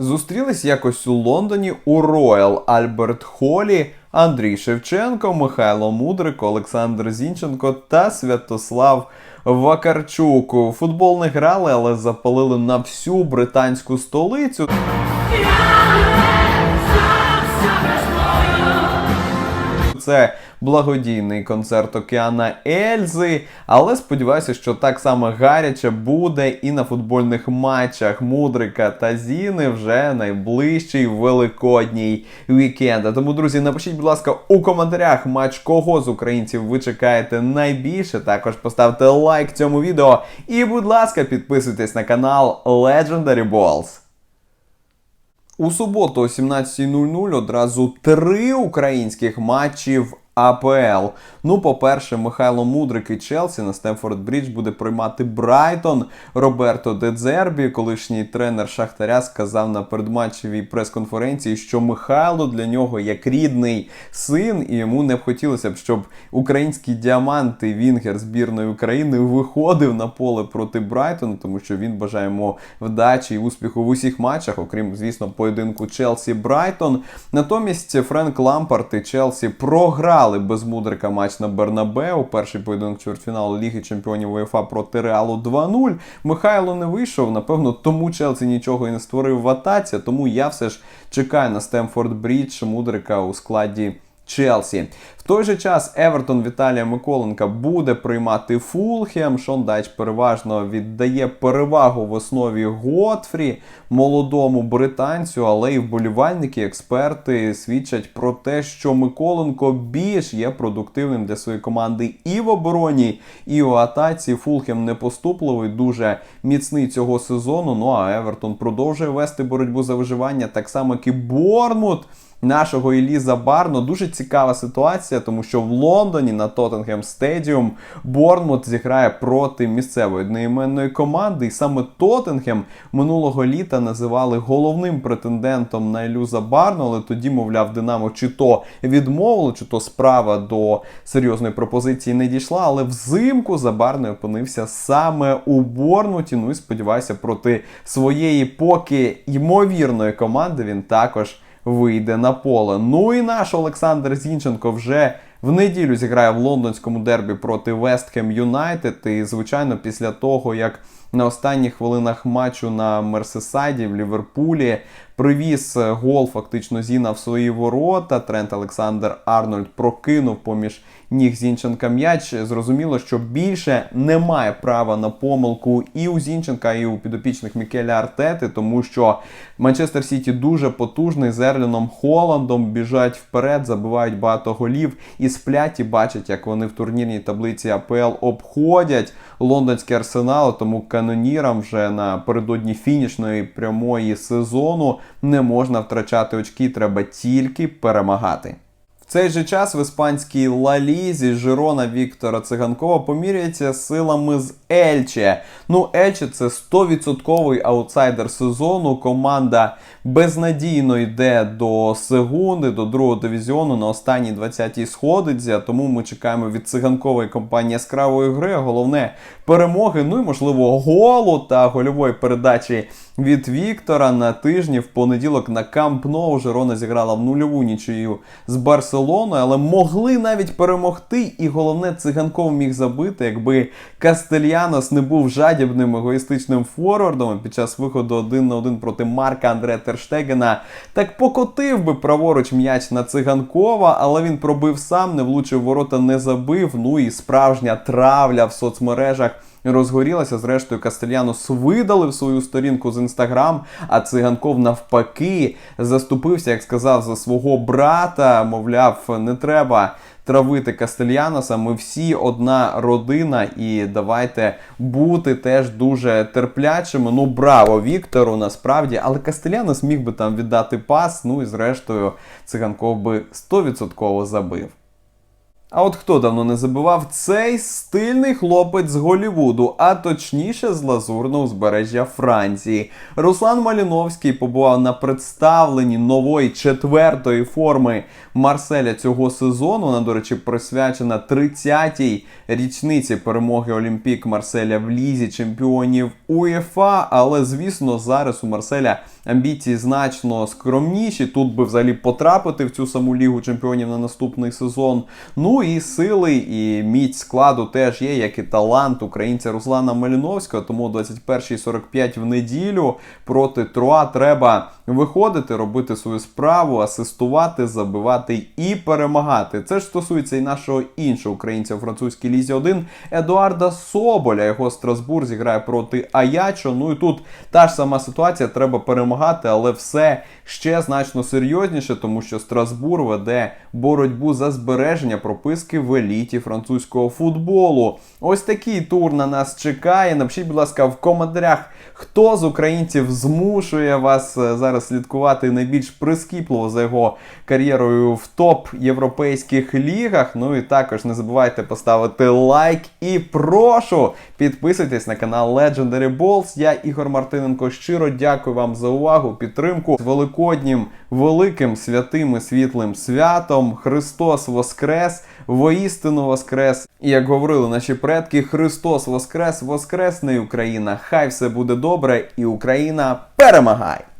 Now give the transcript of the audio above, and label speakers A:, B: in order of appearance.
A: Зустрілись якось у Лондоні у Роял Альберт Холі, Андрій Шевченко, Михайло Мудрик, Олександр Зінченко та Святослав Вакарчук. Футбол не грали, але запалили на всю британську столицю. Це благодійний концерт Океана Ельзи. Але сподіваюся, що так само гаряче буде і на футбольних матчах Мудрика та Зіни вже найближчий великодній вікенд. Тому, друзі, напишіть, будь ласка, у коментарях матч кого з українців ви чекаєте найбільше. Також поставте лайк цьому відео. І, будь ласка, підписуйтесь на канал Legendary Balls. У суботу о 17.00 одразу три українських матчів АПЛ. Ну, по-перше, Михайло Мудрик і Челсі на Стемфорд Брідж буде приймати Брайтон. Роберто Дедзербі, колишній тренер Шахтаря, сказав на передматчевій прес-конференції, що Михайло для нього як рідний син, і йому не б хотілося б, щоб український діамант і Вінгер збірної України виходив на поле проти Брайтону, тому що він бажає йому вдачі і успіху в усіх матчах, окрім, звісно, поєдинку Челсі-Брайтон. Натомість Френк Лампарт і Челсі програли без Мудрика матч на Бернабеу. Перший поєдинок чвертьфіналу Ліги Чемпіонів УЄФА проти Реалу 2-0. Михайло не вийшов. Напевно, тому Челсі нічого і не створив в атаці. Тому я все ж чекаю на Стемфорд Брідж Мудрика у складі. Челсі. В той же час Евертон Віталія Миколенка буде приймати Фулхем. Шон Дайч переважно віддає перевагу в основі Готфрі, молодому британцю, але й вболівальники, експерти свідчать про те, що Миколенко більш є продуктивним для своєї команди і в обороні, і у атаці. Фулхем непоступливий, дуже міцний цього сезону. Ну а Евертон продовжує вести боротьбу за виживання, так само як і Борнмут нашого Еліза Барно. Дуже цікава ситуація, тому що в Лондоні на Тоттенгем Стедіум Борнмут зіграє проти місцевої одноіменної команди. І саме Тоттенгем минулого літа називали головним претендентом на Елюза Барно, але тоді, мовляв, Динамо чи то відмовило, чи то справа до серйозної пропозиції не дійшла. Але взимку за Барною опинився саме у Борнмуті. Ну і сподіваюся, проти своєї поки ймовірної команди він також вийде на поле. Ну і наш Олександр Зінченко вже в неділю зіграє в лондонському дербі проти Вестхем Юнайтед. І, звичайно, після того, як на останніх хвилинах матчу на Мерсесайді в Ліверпулі привіз гол фактично Зіна в свої ворота. Трент Олександр Арнольд прокинув поміж ніг Зінченка м'яч. Зрозуміло, що більше немає права на помилку і у Зінченка, і у підопічних Мікеля Артети, тому що Манчестер Сіті дуже потужний з Ерліном Холландом біжать вперед, забивають багато голів і сплять і бачать, як вони в турнірній таблиці АПЛ обходять лондонський арсенал. Тому канонірам вже напередодні фінішної прямої сезону не можна втрачати очки, треба тільки перемагати. Цей же час в іспанській Лалізі Жирона Віктора Циганкова поміряється силами з Ельче. Ну, Ельче це 100% аутсайдер сезону. Команда безнадійно йде до Сегунди, до другого дивізіону на останній 20-й сходиться. Тому ми чекаємо від циганкової компанії яскравої гри. Головне перемоги, ну і можливо голу та гольової передачі від Віктора на тижні в понеділок на Камп Ноу Жирона зіграла в нульову нічию з Барселоною, але могли навіть перемогти. І головне, циганков міг забити, якби Кастельянос не був жадібним егоїстичним форвардом під час виходу один на один проти Марка Андре Терштегена. Так покотив би праворуч м'яч на циганкова, але він пробив сам, не влучив ворота, не забив. Ну і справжня травля в соцмережах розгорілася. Зрештою, Кастельянос видалив свою сторінку з інстаграм, а циганков навпаки заступився, як сказав, за свого брата. Мовляв, не треба. Травити Кастельяноса, ми всі одна родина, і давайте бути теж дуже терплячими. Ну, браво Віктору, насправді, але Кастелянос міг би там віддати пас. Ну і зрештою, циганков би 100% забив. А от хто давно не забував цей стильний хлопець з Голівуду, а точніше з лазурного узбережжя Франції. Руслан Маліновський побував на представленні нової четвертої форми Марселя цього сезону. Вона, до речі, присвячена 30-й річниці перемоги Олімпік Марселя в лізі чемпіонів УЄФА. Але звісно, зараз у Марселя амбіції значно скромніші. Тут би взагалі потрапити в цю саму лігу чемпіонів на наступний сезон. Ну і сили і міць складу теж є, як і талант українця Руслана Маліновського. Тому 21.45 в неділю проти Труа треба виходити, робити свою справу, асистувати, забивати і перемагати. Це ж стосується і нашого іншого українця у французькій лізі 1 Едуарда Соболя. Його Страсбур зіграє проти Аячо. Ну і тут та ж сама ситуація, треба перемагати, але все ще значно серйозніше, тому що Страсбур веде боротьбу за збереження прописки в еліті французького футболу. Ось такий тур на нас чекає. Напишіть, будь ласка, в коментарях, хто з українців змушує вас е, зараз слідкувати найбільш прискіпливо за його кар'єрою в топ європейських лігах. Ну і також не забувайте поставити лайк і прошу підписуйтесь на канал Legendary Balls. Я Ігор Мартиненко. Щиро дякую вам за увагу, підтримку з великоднім, великим святим і світлим святом. Христос Воскрес! Воістину Воскрес! І як говорили наші предки, Христос Воскрес! Воскресне Україна! Хай все буде добре, і Україна перемагає!